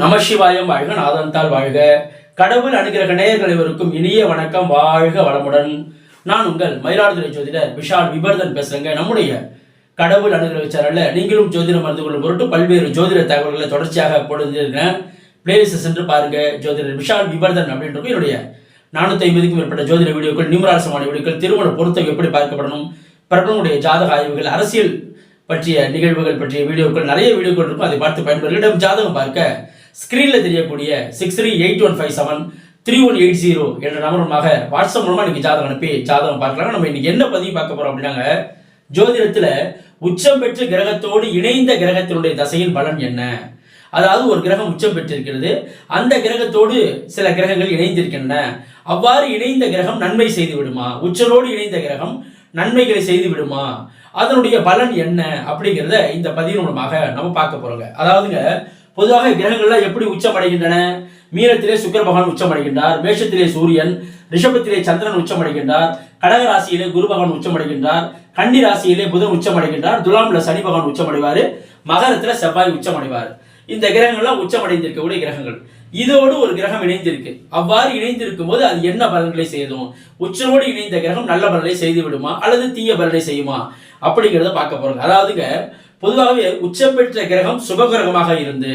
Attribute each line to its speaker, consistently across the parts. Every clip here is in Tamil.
Speaker 1: நமசிவாயம் வாழ்க நாதந்தால் வாழ்க. கடவுள் அனுகிரக நேயர்கள் அனைவருக்கும் இனிய வணக்கம். வாழ்க வளமுடன். நான் உங்கள் மயிலாடுதுறை ஜோதிடர் விஷால் விபர்தன் பேசுறேங்க. நம்முடைய கடவுள் அனுகிரக சேனல்ல நீங்களும் ஜோதிடம் அறிந்து கொள்ளும் பொருட்டு பல்வேறு ஜோதிட தகவல்களை தொடர்ச்சியாக கொடுத்திருக்கிறேன் பிளேலிஸ்ட் சென்று பாருங்க. ஜோதிடர் விஷால் விபர்தன் அப்படின்றது என்னுடைய நானூத்தி ஐம்பதுக்கும் மேற்பட்ட ஜோதிட வீடியோக்கள் நிமராசமான வீடியோக்கள் திருமண பொருத்தம் எப்படி பார்க்கப்படணும் பிரபலங்களுடைய ஜாதக ஆய்வுகள் அரசியல் பற்றிய நிகழ்வுகள் பற்றிய வீடியோக்கள் நிறைய வீடியோக்கள் இருக்கும். அதை பார்த்து பயன்பெறும் ஜாதகம் பார்க்க ஸ்க்ரீனில் தெரியக்கூடிய six three eight one five seven three one eight zero என்ற நம்பருமாக வாட்ஸ்அப் மூலமாக இன்றைக்கி ஜாதகம் அனுப்பி ஜாதகம் பார்க்கலாம் நம்ம இன்றைக்கி என்ன பதிவு பார்க்க போகிறோம் அப்படின்னாங்க ஜோதிடத்தில் உச்சம் பெற்ற கிரகத்தோடு இணைந்த கிரகத்தினுடைய தசையின் பலன் என்ன? அதாவது ஒரு கிரகம் உச்சம் பெற்றிருக்கிறது. அந்த கிரகத்தோடு சில கிரகங்கள் இணைந்திருக்கின்றன. அவ்வாறு இணைந்த கிரகம் நன்மை செய்து விடுமா? உச்சரோடு இணைந்த கிரகம் நன்மைகளை செய்து விடுமா? அதனுடைய பலன் என்ன அப்படிங்கிறத இந்த பதிவு மூலமாக நம்ம பார்க்க போறோங்க. அதாவதுங்க பொதுவாக கிரகங்கள்லாம் எப்படி உச்சமடைகின்றன? மீனத்திலே சுக்கிர பகவான் உச்சமடைகின்றார் மேஷத்திலே சூரியன் ரிஷபத்திலே சந்திரன் உச்சமடைகின்றார் கடக ராசியிலே குரு பகவான் உச்சமடைகின்றார் கன்னி ராசியிலே புதன் உச்சமடைகின்றார் துலாம்ல சனி பகவான் உச்சமடைவார் மகரத்துல செவ்வாய் உச்சமடைவார். இந்த கிரகங்கள்லாம் உச்சமடைந்திருக்கக்கூடிய கிரகங்கள். இதோடு ஒரு கிரகம் இணைந்திருக்கு. அவ்வாறு இணைந்திருக்கும் போது அது என்ன பலன்களை செய்யும்? உச்சனோடு இணைந்த கிரகம் நல்ல பலனை செய்து விடுமா அல்லது தீய பலனை செய்யுமா? அப்படிங்கிறத பார்க்க போறோங்க அதாவதுங்க பொதுவாகவே உச்சம் பெற்ற கிரகம் சுபகிரகமாக இருந்து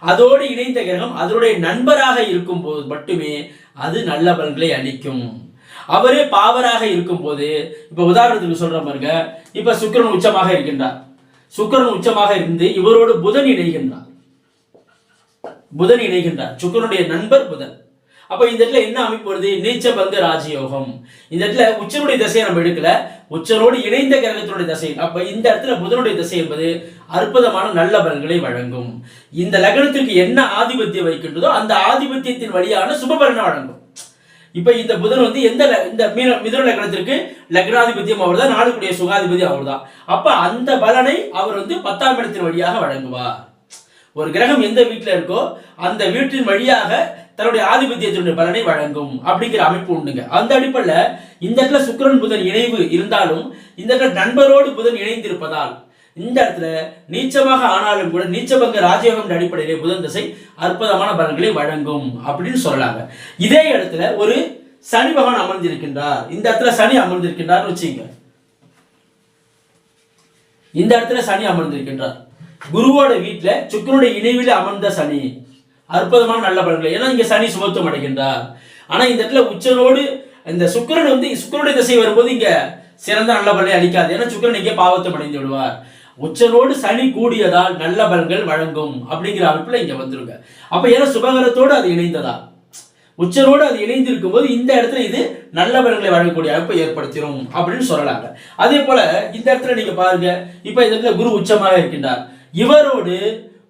Speaker 1: அதோடு இணைந்த கிரகம் அதனுடைய நண்பராக இருக்கும் போது மட்டுமே அது நல்ல பலன்களை அளிக்கும். அவரே பாவராக இருக்கும் போது இப்ப உதாரணத்துக்கு சொல்ற பாருங்க இப்ப சுக்கரன் உச்சமாக இருக்கின்றார். சுக்கரன் உச்சமாக இருந்து இவரோடு புதன் இணைகின்றார். புதன் இணைகின்றார். சுக்கிரனுடைய நண்பர் புதன். அப்ப இந்த இடத்துல என்ன அமைப்பு வருது? நீச்ச பங்க ராஜயோகம். இந்த இடத்துல உச்சனுடைய திசையை நம்ம எடுக்கல. உச்சனோடு இணைந்த கிரகத்தினுடைய திசை. அப்ப இந்த இடத்துல புதனுடைய திசை என்பது அற்புதமான நல்ல பலன்களை வழங்கும். இந்த லக்னத்திற்கு என்ன ஆதிபத்தியம் வைக்கின்றதோ அந்த ஆதிபத்தியத்தின் வழியான சுப பலனை வழங்கும். இப்ப இந்த புதன் வந்து எந்த இந்த மீன மிதுன லக்னத்திற்கு லக்னாதிபத்தியம் அவர் தான் நாடுக்குடைய சுகாதிபதி அவர் தான் அப்ப அந்த பலனை அவர் வந்து பத்தாம் இடத்தின் வழியாக வழங்குவார். ஒரு கிரகம் எந்த வீட்டுல இருக்கோ அந்த வீட்டின் வழியாக தன்னுடைய ஆதிபத்தியத்தினுடைய பலனை வழங்கும் அப்படிங்கிற அமைப்பு உண்டுங்க. அந்த அடிப்படையில் இந்த இடத்துல சுக்கரன் புதன் இணைவு இருந்தாலும் இந்த இடத்துல நண்பரோடு புதன் இணைந்திருப்பதால் இந்த இடத்துல நீச்சமாக ஆனாலும் கூட நீச்சபங்க ராஜயோகம் அடிப்படையிலே புதன் திசை அற்புதமான பலன்களை வழங்கும் அப்படின்னு சொல்லலாங்க. இதே இடத்துல ஒரு சனி பகவான் அமர்ந்திருக்கின்றார். இந்த இடத்துல சனி அமர்ந்திருக்கின்றார் வச்சுங்க. இந்த இடத்துல சனி அமர்ந்திருக்கின்றார். குருவோட வீட்டில் சுக்கரனுடைய இணைவில் அமர்ந்த சனி. அற்புதமான நல்ல பலன்கள். ஏன்னா இங்க சனி சுமத்துவம் அடைகின்றார். ஆனா இந்த இடத்துல உச்சனோடு இந்த சுக்கரன் வந்து சுக்கிரனுடைய திசை வரும்போது இங்க சிறந்த நல்ல பலனை அளிக்காது. ஏன்னா சுக்கரன் இங்கே பாவத்தை அடைந்து விடுவார். உச்சனோடு சனி கூடியதால் நல்ல பலன்கள் வழங்கும் அப்படிங்கிற அமைப்புல இங்க வந்துருங்க அப்ப ஏன்னா சுபகரத்தோடு அது இணைந்ததா? உச்சரோடு அது இணைந்திருக்கும் போது இந்த இடத்துல இது நல்ல பலன்களை வழங்கக்கூடிய அமைப்பை ஏற்படுத்திடும் அப்படின்னு சொல்லலாங்க. அதே போல இந்த இடத்துல நீங்க பாருங்க இப்ப இந்த இடத்துல குரு உச்சமாக இருக்கின்றார். இவரோடு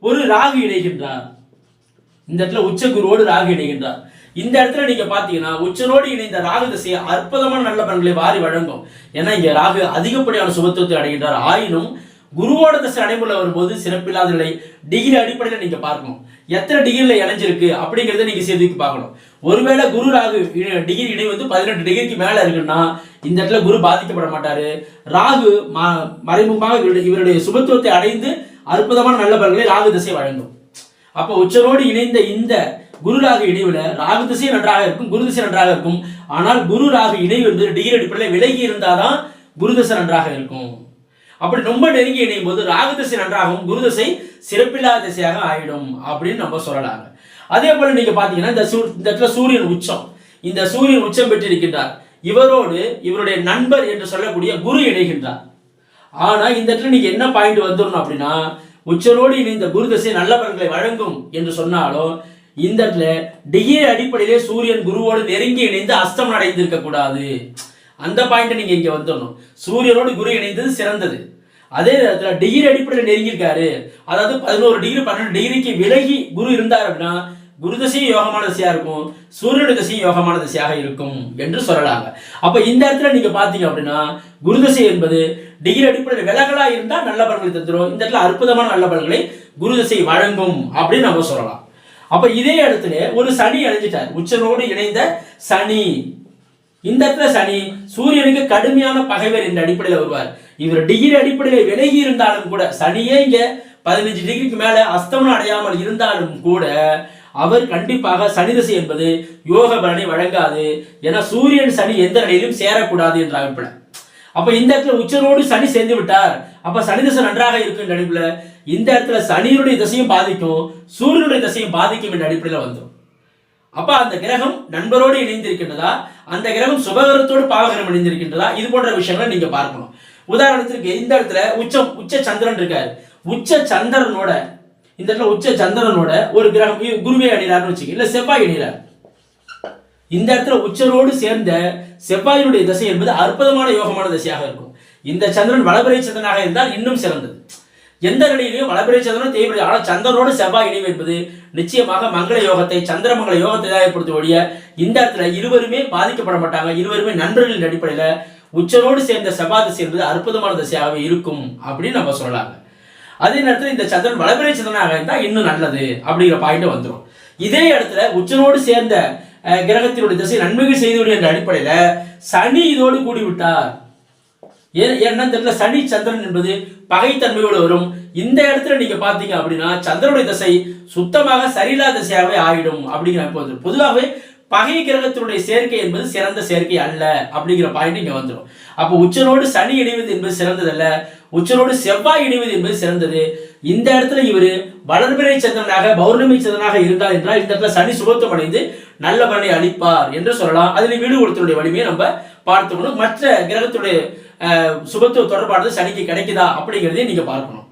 Speaker 1: ஒரு ராகு இணைகின்றார். இந்த இடத்துல உச்ச குருவோடு ராகு இணைகின்றார். இந்த இடத்துல நீங்க பாத்தீங்கன்னா உச்சனோடு இணைந்த ராகு திசையை அற்புதமான நல்ல பலன்களை வாரி வழங்கும். ஏன்னா இங்க ராகு அதிகப்படியான சுபத்துவத்தை அடைகின்றார். ஆயினும் குருவோட திசை அடைமுள்ள வரும்போது சிறப்பில்லாத நிலை டிகிரி அடிப்படையில் நீங்க பார்க்கணும். எத்தனை டிகிரியில் இணைஞ்சிருக்கு அப்படிங்கிறத நீங்க சேர்த்துக்கு பார்க்கணும். ஒருவேளை குரு ராகு டிகிரி இணை வந்து பதினெட்டு டிகிரிக்கு மேல இருக்குன்னா இந்த இடத்துல குரு பாதிக்கப்பட மாட்டாரு. ராகு மறைமுகமாக இவருடைய சுபத்துவத்தை அடைந்து அற்புதமான நல்ல பலன்களை ராகு திசை வழங்கும். அப்ப உச்சரோடு இணைந்த இந்த குரு ராகு இணைவுல ராகு திசை நன்றாக இருக்கும் குரு திசை நன்றாக இருக்கும். ஆனால் குரு ராகு இணைவு என்பது டிகிரி அடிப்படையில் விலகி இருந்தாதான் குரு திசை நன்றாக இருக்கும். அப்படி ரொம்ப நெருங்கி இணையும் போது ராகு திசை நன்றாகவும் குரு திசை சிறப்பில்லாத திசையாக ஆயிடும் அப்படின்னு நம்ம சொல்லலாங்க. அதே போல நீங்க பாத்தீங்கன்னா இந்த சூ- இந்த இடத்துல சூரியன் உச்சம். இந்த சூரியன் உச்சம் பெற்றிருக்கின்றார். இவரோடு இவருடைய நண்பர் என்று சொல்லக்கூடிய குரு இணைகின்றார். ஆனா இந்த இடத்துல நீங்க என்ன பாயிண்ட் வந்துடணும் அப்படின்னா உச்சரோடு இணைந்த குரு தசை நல்ல பலன்களை வழங்கும் என்று சொன்னாலும் இந்த இடத்துல டிகிரி அடிப்படையிலே சூரியன் குருவோடு நெருங்கி இணைந்து அஸ்தம் அடைந்திருக்க கூடாது. அந்த பாயிண்ட் நீங்க இங்க வந்துடணும். சூரியனோடு குரு இணைந்தது சிறந்தது. அதே நேரத்தில் டிகிரி அடிப்படையில் நெருங்கியிருக்காரு. அதாவது பதினோரு டிகிரி பன்னெண்டு டிகிரிக்கு விலகி குரு இருந்தார் அப்படின்னா குரு திசையும் யோகமான திசையா இருக்கும் சூரியனுடைய திசையும் யோகமான திசையாக இருக்கும் என்று சொல்லலாங்க. அப்ப இந்த இடத்துல நீங்க பாத்தீங்க அப்படின்னா குரு திசை என்பது டிகிரி அடிப்படையில் விலகலா இருந்தா நல்ல பலன்களை தந்துடும் இந்த இடத்துல அற்புதமான நல்ல பலன்களை குரு திசை வழங்கும் அப்படின்னு நம்ம சொல்லலாம். அப்ப இதே இடத்துல ஒரு சனி அழிஞ்சிட்டார். உச்சனோடு இணைந்த சனி. இந்த இடத்துல சனி சூரியனுக்கு கடுமையான பகைவர் என்ற அடிப்படையில் வருவார். இவர் டிகிரி அடிப்படையில் விலகி இருந்தாலும் கூட சனியே இங்க பதினஞ்சு டிகிரிக்கு மேல அஸ்தமனம் அடையாமல் இருந்தாலும் கூட அவர் கண்டிப்பாக சனி திசை என்பது யோக பலனை வழங்காது ஏன்னா சூரியன் சனி எந்த நிலையிலும் சேரக்கூடாது என்ற அமைப்பில் அப்ப இந்த இடத்துல உச்சனோடு சனி சேர்ந்து விட்டார். அப்ப சனி திசை நன்றாக இருக்கும் என்ற அடிப்பில் இந்த இடத்துல சனியினுடைய திசையும் பாதிக்கும் சூரியனுடைய திசையும் பாதிக்கும் என்ற அடிப்படையில் வந்துடும் அப்ப அந்த கிரகம் நண்பரோடு இணைந்திருக்கின்றதா? அந்த கிரகம் சுபகரத்தோடு பாவகரம் இணைந்திருக்கின்றதா இது போன்ற விஷயங்களை நீங்க பார்க்கணும். உதாரணத்திற்கு இந்த இடத்துல உச்சம் உச்ச சந்திரன் இருக்காரு. உச்ச சந்திரனோட இந்த இடத்துல உச்ச சந்திரனோட ஒரு கிரகம் குருவே அடைகிறார்னு வச்சுக்க இல்லை செவ்வாய் அடைகிறார். இந்த இடத்துல உச்சரோடு சேர்ந்த செவ்வாயினுடைய திசை என்பது அற்புதமான யோகமான திசையாக இருக்கும். இந்த சந்திரன் வளபிரை சந்திரனாக இருந்தால் இன்னும் சிறந்தது. எந்த நிலையிலையும் வளபிறை சந்திரன் தேவைப்படி ஆனால் சந்திரனோடு செவ்வாய் இணைவு என்பது நிச்சயமாக மங்கள யோகத்தை சந்திரமங்கல யோகத்தை தான் ஏற்படுத்த ஒழிய இந்த இடத்துல இருவருமே பாதிக்கப்பட மாட்டாங்க. இருவருமே நண்பர்களின் அடிப்படையில் உச்சரோடு சேர்ந்த செவ்வாய் திசை என்பது அற்புதமான திசையாகவே இருக்கும் அப்படின்னு நம்ம சொல்லலாங்க. அதே நேரத்தில் இந்த சந்திரன் வளபிறை சந்திரனாக இருந்தால் இன்னும் நல்லது அப்படிங்கிற பாயிண்ட் வந்துடும் இதே இடத்துல உச்சனோடு சேர்ந்த அஹ், கிரகத்தினுடைய திசை நன்மைகள் செய்து என்ற அடிப்படையில் சனி இதோடு கூடிவிட்டார். ஏன் ஏன்னா தெரியல சனி சந்திரன் என்பது பகைத்தன்மையோடு வரும். இந்த இடத்துல நீங்க பாத்தீங்க அப்படின்னா சந்திரனுடைய திசை சுத்தமாக சரியில்லாத திசையாகவே ஆயிடும் அப்படிங்கிற பொதுவாகவே பகை கிரகத்தினுடைய சேர்க்கை என்பது சிறந்த சேர்க்கை அல்ல அப்படிங்கிற பாயிண்ட் இங்க வந்துடும் அப்போ உச்சனோடு சனி இணைவது என்பது சிறந்ததல்ல உச்சனோடு செவ்வாய் இணைவது என்பது சிறந்தது. இந்த இடத்துல இவர் வளர்பிறை சந்திரனாக பௌர்ணமி சந்திரனாக இருந்தார் என்றால் இந்த இடத்துல சனி சுபத்துவம் அடைந்து நல்ல பலனை அளிப்பார் என்று சொல்லலாம். அதில் வீடு கொடுத்தனுடைய வலிமையை நம்ம பார்த்துக்கணும் மற்ற கிரகத்துடைய சுபத்துவ தொடர்பானது சனிக்கு கிடைக்குதா அப்படிங்கிறதையும் நீங்க பார்க்கணும்.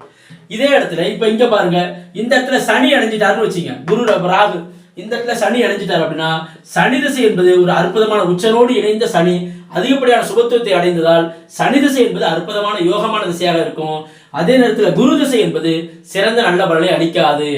Speaker 1: இதே இடத்துல இப்ப இங்க பாருங்க இந்த இடத்துல சனி அடைஞ்சிட்டாருன்னு வச்சுங்க குரு ராகு இந்த இடத்துல சனி அடைஞ்சிட்டார் அப்படின்னா சனி திசை என்பது ஒரு அற்புதமான உச்சனோடு இணைந்த சனி. அதிகப்படியான சுபத்துவத்தை அடைந்ததால் சனி திசை என்பது அற்புதமான யோகமான திசையாக இருக்கும். அதே நேரத்தில் குரு திசை என்பது சிறந்த நல்ல பலனை அளிக்காது.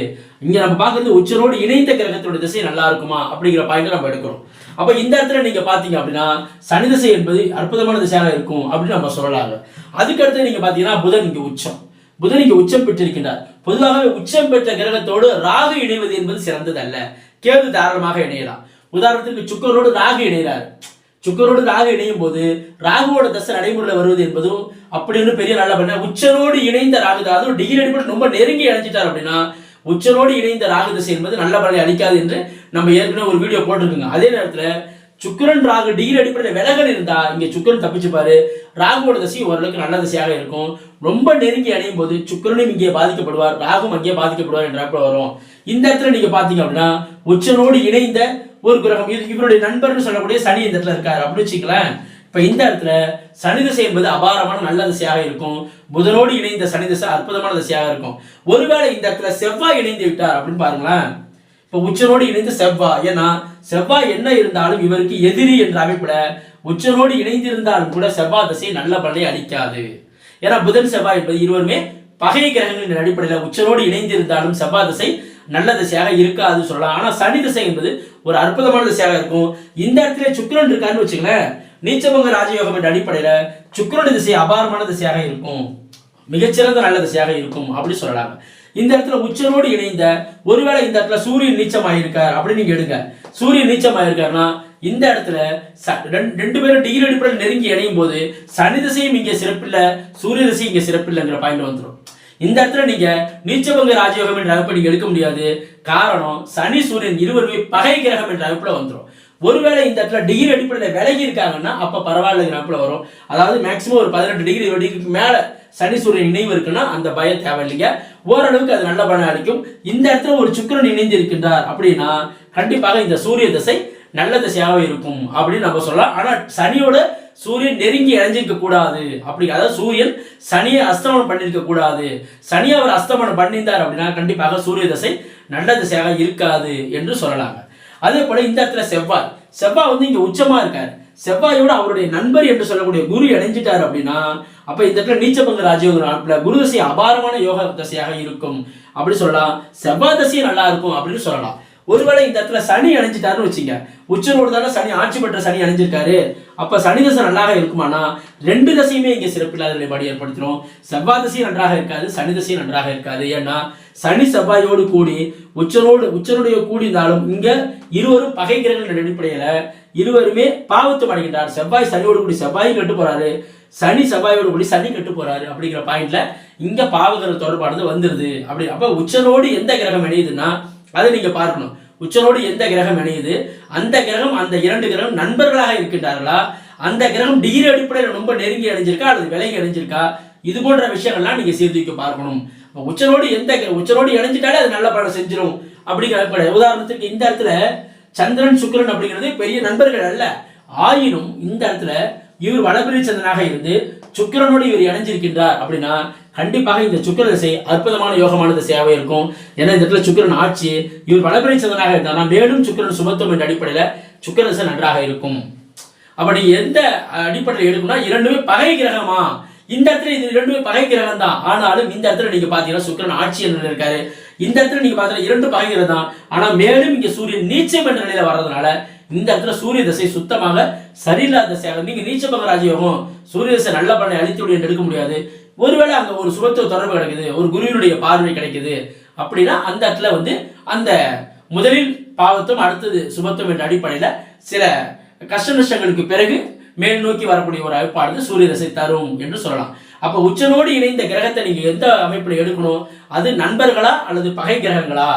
Speaker 1: இங்க நம்ம பார்க்கறது உச்சனோடு இணைந்த கிரகத்தோட திசை நல்லா இருக்குமா அப்படிங்கிற பாயிண்ட் நம்ம எடுக்கிறோம். அப்ப இந்த இடத்துல நீங்க பாத்தீங்க அப்படின்னா சனி திசை என்பது அற்புதமான திசையாக இருக்கும் அப்படின்னு நம்ம சொல்லலாங்க. அதுக்கு அடுத்து நீங்க பாத்தீங்கன்னா புதன் இங்க உச்சம். புதன் இங்க உச்சம் பெற்றிருக்கின்றார். பொதுவாகவே உச்சம் பெற்ற கிரகத்தோடு ராகு இணைவது என்பது சிறந்தது அல்ல கேது தாராளமாக இணையலாம். உதாரணத்துக்கு சுக்கரோடு ராகு இணைகிறார். சுக்கரோடு ராகு இணையும் போது ராகுவோட தசை நடைமுறையில் வருவது என்பதும் அப்படின்னு பெரிய நல்ல பண்ண உச்சரோடு இணைந்த ராகு தான் அதுவும் டிகிரி அடிப்படை ரொம்ப நெருங்கி இணைஞ்சிட்டார் அப்படின்னா உச்சரோடு இணைந்த ராகு தசை என்பது நல்ல பலனை அளிக்காது என்று நம்ம ஏற்கனவே ஒரு வீடியோ போட்டிருக்கோங்க. அதே நேரத்துல சுக்கிரன் ராகு டிகிரி அடிப்படையில் விலகல் இருந்தா இங்க சுக்கிரன் தப்பிச்சுப்பாரு. ராகுவோட தசையும் ஓரளவுக்கு நல்ல தசையாக இருக்கும். ரொம்ப நெருங்கி அடையும் போது சுக்கிரனும் இங்கே பாதிக்கப்படுவார். ராகும் அங்கே பாதிக்கப்படுவார் என்ற வரும். இந்த இடத்துல நீங்க பாத்தீங்க அப்படின்னா உச்சனோடு இணைந்த ஒரு கிரகம். இது இவருடைய நண்பர்னு சொல்லக்கூடிய சனி இந்த இடத்துல இருக்காரு. அப்படின்னு வச்சுக்கலாம் இப்ப இந்த இடத்துல சனி திசை என்பது அபாரமான நல்ல திசையாக இருக்கும். புதனோடு இணைந்த சனி திசை அற்புதமான திசையாக இருக்கும். ஒருவேளை இந்த இடத்துல செவ்வாய் இணைந்து விட்டார் அப்படின்னு பாருங்களேன். இப்போ உச்சனோடு இணைந்து செவ்வாய் ஏன்னா செவ்வாய் என்ன இருந்தாலும் இவருக்கு எதிரி என்ற அமைப்புல உச்சனோடு இணைந்து இருந்தாலும் கூட செவ்வாய் திசை நல்ல பலனை அளிக்காது. ஏன்னா புதன் செவ்வாய் என்பது இருவருமே பகை கிரகங்களின் அடிப்படையில் உச்சனோடு இணைந்து இருந்தாலும் செவ்வாய் திசை நல்ல திசையாக இருக்காது சொல்லலாம். ஆனா சனி திசை என்பது ஒரு அற்புதமான திசையாக இருக்கும். இந்த இடத்துல சுக்கரன் இருக்கான்னு வச்சுங்களேன் நீச்சபங்க ராஜயோகம் என்ற அடிப்படையில சுக்கரன் திசை அபாரமான திசையாக இருக்கும். மிகச்சிறந்த நல்ல திசையாக இருக்கும். அப்படி சொல்லலாம். இந்த இடத்துல உச்சனோடு இணைந்த ஒருவேளை இந்த இடத்துல சூரியன் நீச்சமாயிருக்கார் அப்படின்னு நீங்க எடுங்க. சூரியன் நீச்சமாயிருக்காருன்னா இந்த இடத்துல ச- ரெண்டு- ரெண்டு பேரும் டிகிரி அடிப்படையில் நெருங்கி இணையும் போது சனி திசையும் இங்க சிறப்பில்லை சூரிய திசையும் இங்க சிறப்பில்லைங்கிற பாயிண்ட் வந்துடும் இந்த இடத்துல நீங்க நீச்சபங்க ராஜயோகம் என்ற அமைப்பை நீங்க எடுக்க முடியாது. காரணம் சனி சூரியன் இருவருமே பகை கிரகம் என்ற அமைப்புல வந்துடும் ஒருவேளை இந்த இடத்துல டிகிரி அடிப்படையில் விலகி இருக்காங்கன்னா அப்போ பரவாயில்ல அமைப்புல வரும். அதாவது மேக்ஸிமம் ஒரு பதினெட்டு டிகிரி இருபது டிகிரிக்கு சனி சூரியன் இணைவு இருக்குன்னா அந்த பயம் தேவையில்லைங்க. ஓரளவுக்கு அது நல்ல பலன் அளிக்கும். இந்த இடத்துல ஒரு சுக்கிரன் இணைந்து இருக்கின்றார் அப்படின்னா கண்டிப்பாக இந்த சூரிய திசை நல்ல திசையாக இருக்கும் அப்படின்னு நம்ம சொல்லலாம். ஆனால் சனியோட சூரியன் நெருங்கி இணைஞ்சிருக்க கூடாது அப்படி அதாவது சூரியன் சனியை அஸ்தமனம் பண்ணியிருக்க கூடாது. சனி அவர் அஸ்தமனம் பண்ணியிருந்தார் அப்படின்னா கண்டிப்பாக சூரிய திசை நல்ல திசையாக இருக்காது என்று சொல்லலாங்க. அதே போல இந்த இடத்துல செவ்வாய் செவ்வாய் வந்து இங்க உச்சமா இருக்காரு. செவ்வாயோட அவருடைய நண்பர் என்று சொல்லக்கூடிய குரு இணைஞ்சிட்டார் அப்படின்னா அப்ப இந்த இடத்துல நீச்சபங்க ராஜயோக நாட்கள குரு தசை அபாரமான யோக தசையாக இருக்கும். அப்படி சொல்லலாம். செவ்வாய் தசையும் நல்லா இருக்கும் அப்படின்னு சொல்லலாம். ஒருவேளை இந்த இடத்துல சனி அணைஞ்சிட்டாருன்னு வச்சுங்க உச்சனோடு தானே சனி ஆட்சி பெற்ற சனி அணைஞ்சிருக்காரு. அப்ப சனி தசை நன்றாக இருக்குமானா? ரெண்டு தசையுமே இங்க சிறப்பில்லாத நிலைப்பாடு ஏற்படுத்திடும் செவ்வாய் தசையும் நன்றாக இருக்காது சனி தசையும் நன்றாக இருக்காது. ஏன்னா சனி செவ்வாயோடு கூடி உச்சனோடு உச்சனுடைய கூடியிருந்தாலும் இங்க இருவரும் பகை கிரகங்கள் அடிப்படையில இருவருமே பாவத்து அடைகின்றார். செவ்வாய் சனியோடு கூடி செவ்வாயும் கெட்டு போறாரு. சனி செவ்வாயோடு கூடி சனி கெட்டு போறாரு அப்படிங்கிற பாயிண்ட்ல இங்க பாவகிரக தொடர்பானது வந்துருது. அப்படி அப்ப உச்சனோடு எந்த கிரகம் இணையுதுன்னா அதை நீங்க பார்க்கணும். உச்சனோடு எந்த கிரகம் இணையுது? அந்த கிரகம் அந்த இரண்டு கிரகம் நண்பர்களாக இருக்கின்றார்களா? அந்த கிரகம் டிகிரி அடிப்படையில் ரொம்ப நெருங்கி அடைஞ்சிருக்கா? அல்லது விலகி அடைஞ்சிருக்கா? இது போன்ற விஷயங்கள்லாம் நீங்க சீர்தூக்கி பார்க்கணும். அப்ப உச்சனோடு எந்த கிர- உச்சனோடு இணைஞ்சிட்டாலே அது நல்ல படம் செஞ்சிடும் அப்படிங்கிற அடிப்படை உதாரணத்துக்கு இந்த இடத்துல சந்திரன் சுக்கிரன் அப்படிங்கிறது பெரிய நண்பர்கள் அல்ல. ஆயினும் இந்த இடத்துல இவர் வளபிரி சந்திரனாக இருந்து சுக்கிரனோடு இவர் இணைஞ்சிருக்கின்றார் அப்படின்னா கண்டிப்பாக இந்த சுக்கிர திசை அற்புதமான யோகமான சேவை இருக்கும். ஏன்னா இந்த இடத்துல சுக்கிரன் ஆட்சி இவர் வளபிரி சந்தனாக இருந்தாலும் மேலும் சுக்கிரன் சுமத்துவம் என்ற அடிப்படையில் சுக்கிர திசை நன்றாக இருக்கும். அப்படி எந்த அடிப்படையில் எடுக்கும்னா இரண்டுமே பகை கிரகமா? இந்த இடத்துல இது இரண்டுமே பகை கிரகம் தான் ஆனாலும் இந்த இடத்துல நீங்க பாத்தீங்கன்னா சுக்கிரன் ஆட்சி என்ன இருக்காரு. இந்த இடத்துல நீங்க பாத்தீங்கன்னா இரண்டு பகை கிரகம் தான் ஆனா மேலும் இங்க சூரியன் நீச்சம் என்ற நிலையில வர்றதுனால இந்த இடத்துல சூரிய தசை சுத்தமாக சரியில்லாத திசையாக நீங்க நீச்சபக ராஜயோகம் சூரிய தசை நல்ல பலனை அழித்து எடுக்க முடியாது. ஒருவேளை அங்கே ஒரு சுபத்துவ தொடர்பு கிடைக்குது ஒரு குருவினுடைய பார்வை கிடைக்குது அப்படின்னா அந்த இடத்துல வந்து அந்த முதலில் பாவத்தும் அடுத்தது சுபத்துவம் என்ற அடிப்படையில் சில கஷ்ட நஷ்டங்களுக்கு பிறகு மேல் நோக்கி வரக்கூடிய ஒரு அமைப்பானது சூரிய தசை தரும் என்று சொல்லலாம். அப்போ உச்சனோடு இணைந்த கிரகத்தை நீங்கள் எந்த அமைப்பில் எடுக்கணும்? அது நண்பர்களா அல்லது பகை கிரகங்களா?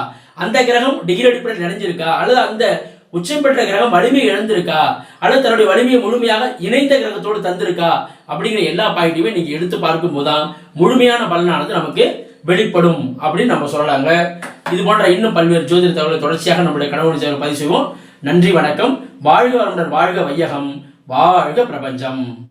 Speaker 1: அந்த கிரகம் டிகிரி அடிப்படையில் நிறைஞ்சிருக்கா அல்லது அந்த உச்சம் பெற்ற கிரகம் வலிமை இழந்திருக்கா? அல்லது தன்னுடைய வலிமையை முழுமையாக இணைந்த கிரகத்தோடு தந்திருக்கா? அப்படிங்கிற எல்லா பாயிண்ட்டையுமே நீங்க எடுத்து பார்க்கும் போதுதான் முழுமையான பலனானது நமக்கு வெளிப்படும் அப்படின்னு நம்ம சொல்லலாங்க. இது போன்ற இன்னும் பல்வேறு ஜோதிட தகவலை தொடர்ச்சியாக நம்முடைய கடவுள் சேனல் பதிவு செய்வோம். நன்றி வணக்கம். வாழ்க வளமுடன் வாழ்க வையகம். வாழ்க பிரபஞ்சம்.